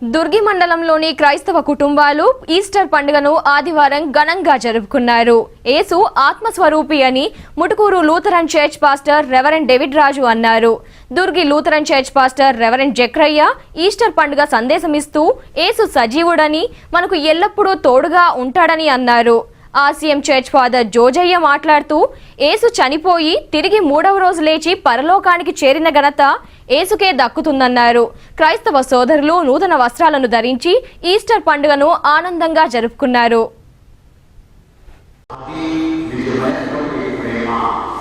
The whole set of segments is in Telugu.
దుర్గి మండలంలోని క్రైస్తవ కుటుంబాలు ఈస్టర్ పండుగను ఆదివారం ఘనంగా జరుపుకున్నారు. యేసు ఆత్మస్వరూపి అని Mutukuru Lutheran church pastor reverend David Raju అన్నారు. Durgi Lutheran church pastor reverend Jakrayya Easter పండుగ సందేశమిస్తూ యేసు సజీవుడని మనకు ఎల్లప్పుడూ తోడుగా ఉంటాడని అన్నారు. ఆసియం చర్చ్ ఫాదర్ జోజయ్య మాట్లాడుతూ ఏసు చనిపోయి తిరిగి మూడవ రోజు లేచి పరలోకానికి చేరిన ఘనత ఏసుకే దక్కుతుందన్నారు. క్రైస్తవ సోదరులు నూతన వస్త్రాలను ధరించి ఈస్టర్ పండుగను ఆనందంగా జరుపుకున్నారు. ఆయన విధమైనటువంటి ప్రేమ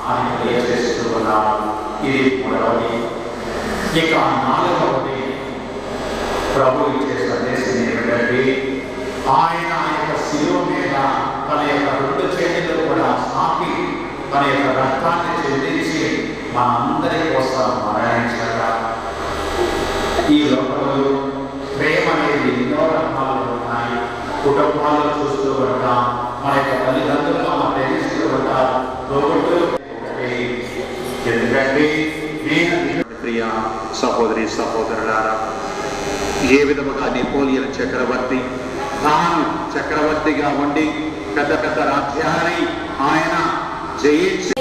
అని తెలియజేస్తున్నాను ఇది మూడవది ఇక నాలుగవది ప్రభు ఇచ్చే సందేశం ఏమిటంటే ఆయన ఆ యొక్క శిలువ మీద తన యొక్క రెండు చేతులు కూడా సాపి తన యొక్క రక్తాన్ని చెల్లించి మనందరి కోసం మరణించగా ఈ లోకంలో ప్రేమ అనేది ఎన్నో రకాలు ఉన్నాయి కుటుంబాల్లో చూస్తూ ఉంటాం మన యొక్క తల్లిదండ్రులు మనం ప్రేమిస్తూ ఉంటాం తోబుట్టులు ఒకటి. ఎందుకంటే ప్రియ సహోదరి సహోదరులారా ఏ విధముగా నెపోలియన్ చక్రవర్తి తాను చక్రవర్తిగా ఉండి పెద్ద పెద్ద రాజ్యాన్ని ఆయన జయించి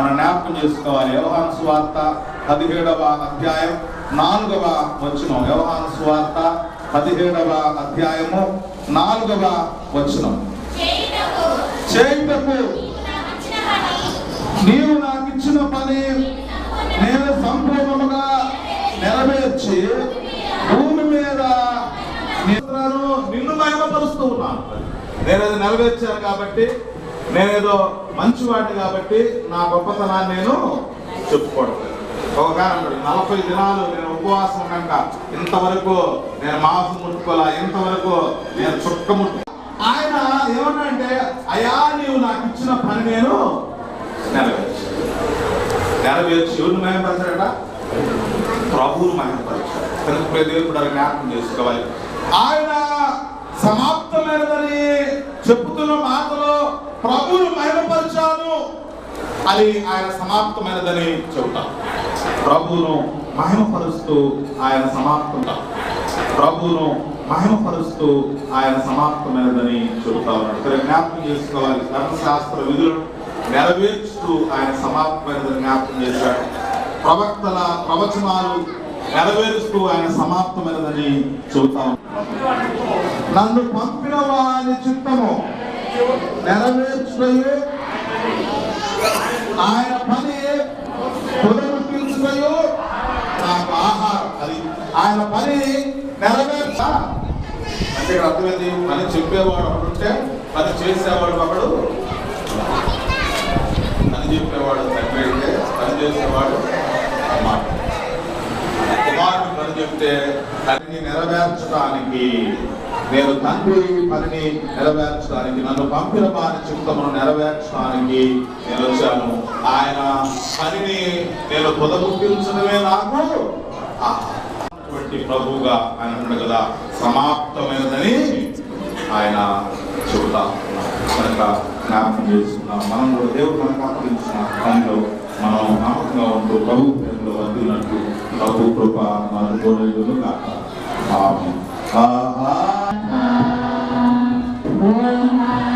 మనం జ్ఞాపకం చేసుకోవాలి. వ్యవహాన్ సువార్త పదిహేడవ అధ్యాయం నాలుగవ వచనం. వ్యవహాన్ సువార్త పదిహేడవ అధ్యాయము నాలుగవ వచనం. చేయుటకు నీవు నాకు ఇచ్చిన పని నేను సంపూర్ణముగా నెరవేర్చి భూమి మీద నిన్ను మహిమపరుస్తూ ఉన్నాను. నేను అది నెరవేర్చాను కాబట్టి నేనేదో మంచివాడిని కాబట్టి నా గొప్పతనాన్ని నేను చెప్పుకోవడం. ఒక నలభై దినాలు నేను ఉపవాసం కనుక ఇంతవరకు నేను మాంసం ముట్టుకోలే ఇంతవరకు నేను చుక్క ముట్టు ఆయన ఏమన్నంటే అయా నీవు నాకు ఇచ్చిన పని నేను నెరవేర్చు. నెరవేర్చి ఎవరిని మహిమపరచాడట? ప్రభువును మహిమపరచాడు. కనుక దేవుడు జ్ఞాపకం చేసుకోవాలి. ఆయన సమాప్తమైనదని చెప్పుతున్న మాటలు ప్రభును మహిమపరిచాను అని ఆయన సమాప్తమైనదని చెబుతాం. ప్రభువును మహిమపరుస్తూ ఆయన సమాప్తుంటాం ప్రభువును మహిమపరుస్తూ ఆయన సమాప్తమైనదని చెబుతా ఉన్నాడు. ఇక్కడ జ్ఞాపకం చేసుకోవాలి. ధర్మశాస్త్ర విధులను నెరవేర్చుతూ ఆయన సమాప్తమైనదని జ్ఞాపకం చేశాడు. ప్రవక్తల ప్రవచనాలు నెరవేరుస్తూ ఆయన సమాప్తమైనదని చెబుతా ఉన్నాడు. నన్ను పంపిన వారి చిత్తము నెరవేర్చుటయు. ఆయన పని పునరుద్ధరించుటయు నాకు ఆహారం అది. ఆయన పని నెరవేర్చ. అంటే ఇక్కడ అర్థమైంది పని చెప్పేవాడు ఒకడుంటే పని చేసేవాడు ఒకడు పని చెప్పేవాడు తండ్రి అయితే పని చేసేవాడు కుమారుడు కుమారుడు పని చెప్తే పనిని నెరవేర్చడానికి నేను తండ్రి పనిని నెరవేర్చడానికి నన్ను పంపిన వారి చిత్తమును నెరవేర్చడానికి నేను వచ్చాను. ఆయన పనిని నేను పొదగుప్పించడమే నాకు. అటువంటి ప్రభువుగా ఆయన ఉన్నాడు కదా సమాప్తమైనదని ఆయన చెబుతా కనుక జ్ఞాపకం చేస్తున్నాం మనం కూడా దేవుడు మనకు అప్పగించిన పనిలో మనం నమ్మకంగా ఉంటూ ప్రభు ప్రేమలో అందినట్టు ప్రభు కృప మన తోడేయులు కాక Amen.